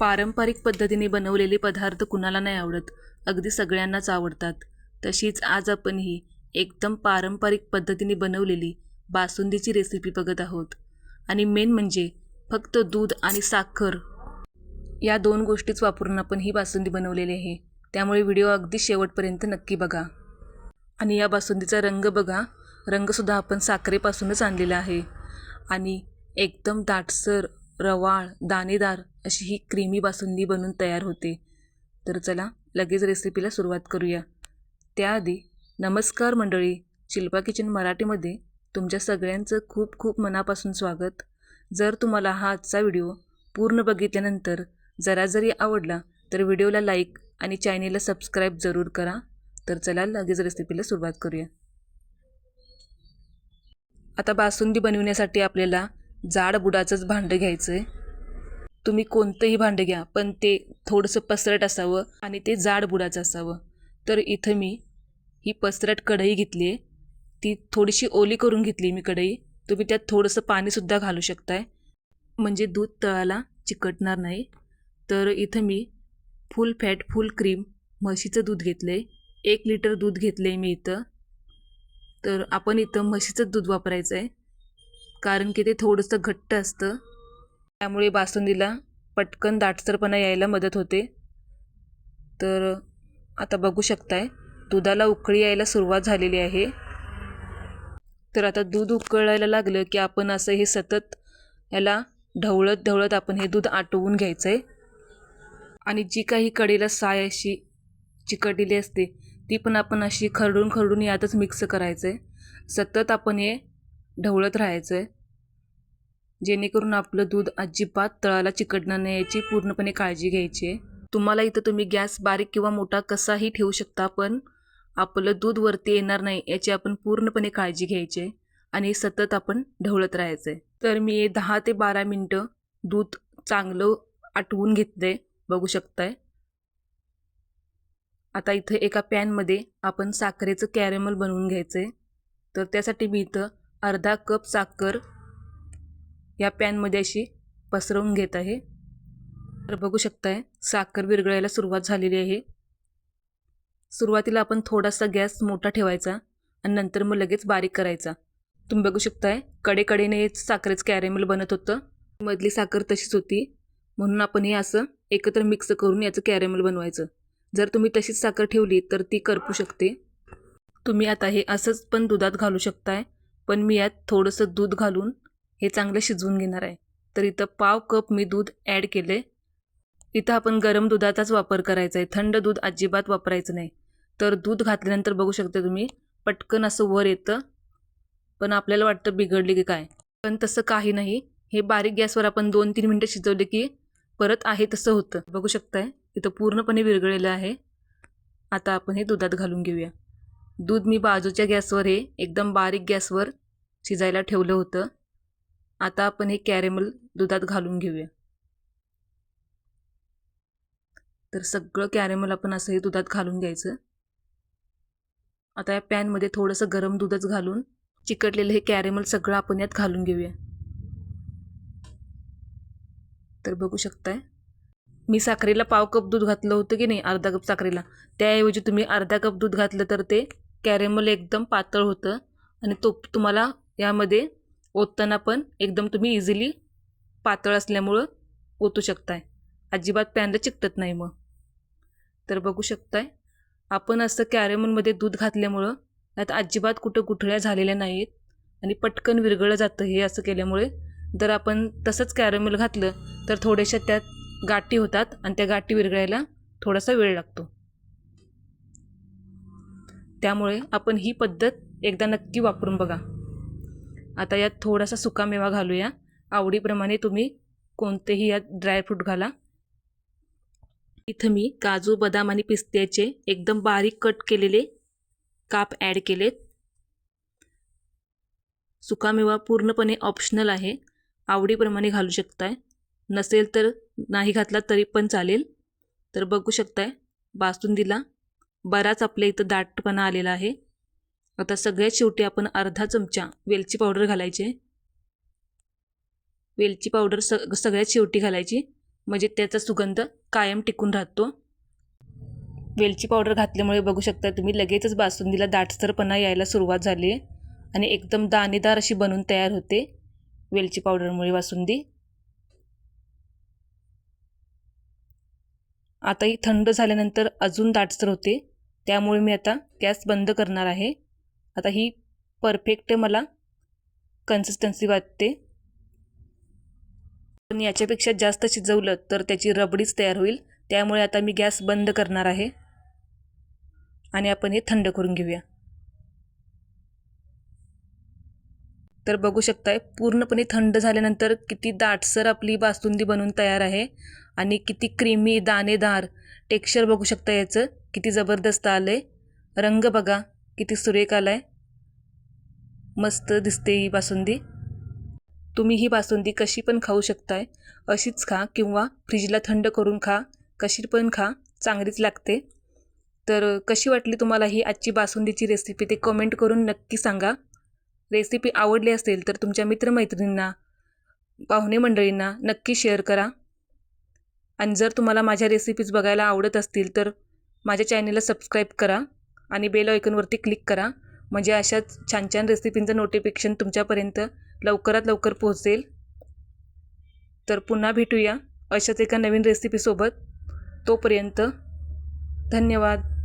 पारंपरिक पद्धतीने बनवलेले पदार्थ कुणाला नाही आवडत अगदी सगळ्यांनाच आवडतात. तशीच आज आपण ही एकदम पारंपरिक पद्धतीने बनवलेली बासुंदीची रेसिपी बघत आहोत. आणि मेन म्हणजे फक्त दूध आणि साखर. या दोन गोष्टीच वापरून आपण ही बासुंदी बनवलेली आहे. त्यामुळे व्हिडिओ अगदी शेवटपर्यंत नक्की बघा. आणि या बासुंदीचा रंग बघा. रंगसुद्धा आपण साखरेपासूनच आणलेला आहे. आणि एकदम दाटसर रवाळ दाणेदार अशी ही क्रीमी बासुंदी बनून तयार होते. तर चला लगेच रेसिपीला सुरुवात करूया. त्याआधी नमस्कार मंडळी शिल्पा किचन मराठीमध्ये तुमच्या सगळ्यांचं खूप खूप मनापासून स्वागत. जर तुम्हाला हा आजचा व्हिडिओ पूर्ण बघितल्यानंतर जरा जरी आवडला तर व्हिडिओला लाईक आणि चॅनेलला सबस्क्राईब जरूर करा. तर चला लगेच रेसिपीला सुरुवात करूया. आता बासुंदी बनवण्यासाठी आपल्याला जाड बुडाचंच भांडं घ्यायचं आहे तुम्ही कोणतंही भांडं घ्या पण ते थोडंसं पसरट असावं आणि ते जाड बुडाचं असावं. तर इथं मी ही पसरट कढई घेतली आहे ती थोडीशी ओली करून घेतली मी कढई. तुम्ही त्यात थोडंसं पाणीसुद्धा घालू शकताय. म्हणजे दूध तळाला चिकटणार नाही. तर इथं मी फुल फॅट फुल क्रीम म्हशीचं दूध घेतलं आहे एक लिटर दूध घेतलं आहे मी इथं. तर आपण इथं म्हशीचंच दूध वापरायचं आहे कारण की ते थोडंसं घट्ट असतं. त्यामुळे बासुंदीला पटकन दाटसरपणा यायला मदत होते. तर आता बघू शकताय दुधाला उकळी यायला सुरुवात झालेली आहे. तर आता दूध उकळायला लागलं की आपण असं हे सतत याला ढवळत ढवळत आपण हे दूध आटवून घ्यायचं आहे आणि जी काही कडेला साय अशी चिकटलेली असते ती पण आपण अशी खरडून खरडून यातच मिक्स करायचं आहे सतत आपण हे ढवळत राहायचं आहे जेणेकरून आपलं दूध अजिबात तळाला चिकटणार नाही याची पूर्णपणे काळजी घ्यायची आहे. तुम्हाला इथं तुम्ही गॅस बारीक किंवा मोठा कसाही ठेवू शकता पण आपलं दूध वरती येणार नाही याची आपण पूर्णपणे काळजी घ्यायची आहे आणि सतत आपण ढवळत राहायचं आहे. तर मी दहा ते बारा मिनटं दूध चांगलं आटवून घेतलं आहे बघू शकताय. आता इथं एका पॅनमध्ये आपण साखरेचं कॅरेमल बनवून घ्यायचं आहे तर त्यासाठी मी इथं अर्धा कप साखर या पॅनमध्ये अशी पसरवून घेत आहे. तर बघू शकताय साखर विरघळायला सुरुवात झालेली आहे. सुरुवातीला आपण थोडासा गॅस मोठा ठेवायचा आणि नंतर मग लगेच बारीक करायचा. तुम्ही बघू शकताय कडेकडेने साखरेचं कॅरेमल बनत होतं. मधली साखर तशीच होती. म्हणून आपण हे असं एकत्र मिक्स करून याचं कॅरेमल बनवायचं. जर तुम्ही तशीच साखर ठेवली तर ती करपू शकते. तुम्ही आता हे असंच पण दुधात घालू शकताय. पण मी यात थोडंसं दूध घालून हे चांगलं शिजवून घेणार आहे. तर इथं पाव कप मी दूध ॲड केले. इथं आपण गरम दुधाचाच वापर करायचा आहे. थंड दूध अजिबात वापरायचं नाही. तर दूध घातल्यानंतर बघू शकता तुम्ही पटकन असं वर येतं. पण आपल्याला वाटतं बिघडले की काय. पण तसं काही नाही. हे बारीक गॅसवर आपण दोन तीन मिनटं शिजवले की परत आहे तसं होतं. बघू शकताय इथं पूर्णपणे विरघळलेलं आहे. आता आपण हे दुधात घालून घेऊया. दूध मी बाजूच्या गॅसवर हे एकदम बारीक गॅसवर शिजायला ठेवलं होतं. आता आपण हे कॅरेमल दुधात घालून घेऊया. तर सगळं कॅरेमल आपण असं हे दुधात घालून घ्यायचं. आता या पॅनमध्ये थोडंसं गरम दूधच घालून चिकटलेलं हे कॅरेमल सगळं आपण यात घालून घेऊया. तर बघू शकताय मी साखरेला पाव कप दूध घातलं होतं की नाही अर्धा कप साखरेला. त्याऐवजी तुम्ही अर्धा कप दूध घातलं तर ते कॅरेमल एकदम पातळ होतं आणि तो तुम्हाला यामध्ये ओतताना पण एकदम तुम्ही इझिली पातळ असल्यामुळं ओतू शकताय. अजिबात पॅनला चिकटत नाही मग. तर बघू शकताय आपण असं कॅरेमलमध्ये दूध घातल्यामुळं त्यात अजिबात कुठं गुठळ्या झालेल्या नाहीत आणि पटकन विरघळलं जातं हे असं केल्यामुळे जर आपण तसंच कॅरेमल घातलं तर थोड्याशा त्यात गाठी होतात आणि त्या गाठी विरघळायला थोडासा वेळ लागतो. त्यामुळे आपण ही पद्धत एकदा नक्की वापरून बघा. आता यात थोडासा सुकामेवा घालूया. आवडीप्रमाणे तुम्ही कोणतेही यात ड्रायफ्रूट घाला. इथं मी काजू बदाम आणि पिस्त्याचे एकदम बारीक कट केलेले काप ॲड केलेत. सुकामेवा पूर्णपणे ऑप्शनल आहे. आवडीप्रमाणे घालू शकताय. नसेल तर नाही घातला तरी पण चालेल. तर बघू शकताय. बासुंदीला बराच आपल्या इथं दाटपणा आलेला आहे. आता सगळ्यात शेवटी आपण अर्धा चमचा वेलची पावडर घालायची वेलची पावडर स सगळ्यात शेवटी घालायची म्हणजे त्याचा सुगंध कायम टिकून राहतो. वेलची पावडर घातल्यामुळे बघू शकता तुम्ही लगेचच बासुंदीला दाटसरपणा यायला सुरुवात झाली आहे आणि एकदम दाणेदार अशी बनून तयार होते वेलची पावडरमुळे बासुंदी. आता ही थंड झाल्यानंतर अजून दाटसर होते त्यामुळे मी आता गॅस बंद करणार आहे. आता ही परफेक्ट मला कन्सिस्टन्सी वाटते. पण याच्यापेक्षा जास्त शिजवलं तर त्याची रबडीच तयार होईल. त्यामुळे आता मी गॅस बंद करणार आहे. आणि आपण हे थंड करून घेऊया. तर बघू शकताय पूर्णपणे थंड झाल्यानंतर किती दाटसर आपली बासुंदी बनून तयार आहे. आणि किती क्रीमी दाणेदार टेक्स्चर बघू शकता याचं. किती जबरदस्त आलं आहे रंग बघा. किती सुरेख आला आहे मस्त दिसते ही बासुंदी. तुम्ही ही बासुंदी कशी पण खाऊ शकताय. अशीच खा किंवा फ्रीजला थंड करून खा. कशी पण खा चांगलीच लागते. तर कशी वाटली तुम्हाला ही आजची बासुंदीची रेसिपी ते कमेंट करून नक्की सांगा. रेसिपी आवडली असेल तर तुमच्या मित्रमैत्रिणींना पाहुणे मंडळींना नक्की शेअर करा. आणि जर तुम्हाला माझ्या रेसिपीज बघायला आवडत असतील तर माझ्या चॅनेलला सबस्क्राईब करा. आणि बेल आयकनवरती क्लिक करा. म्हणजे अशाच छान छान रेसिपींचं नोटिफिकेशन तुमच्यापर्यंत लवकरात लवकर पोहोचेल. तर पुन्हा भेटूया अशाच एका नवीन रेसिपीसोबत तोपर्यंत धन्यवाद.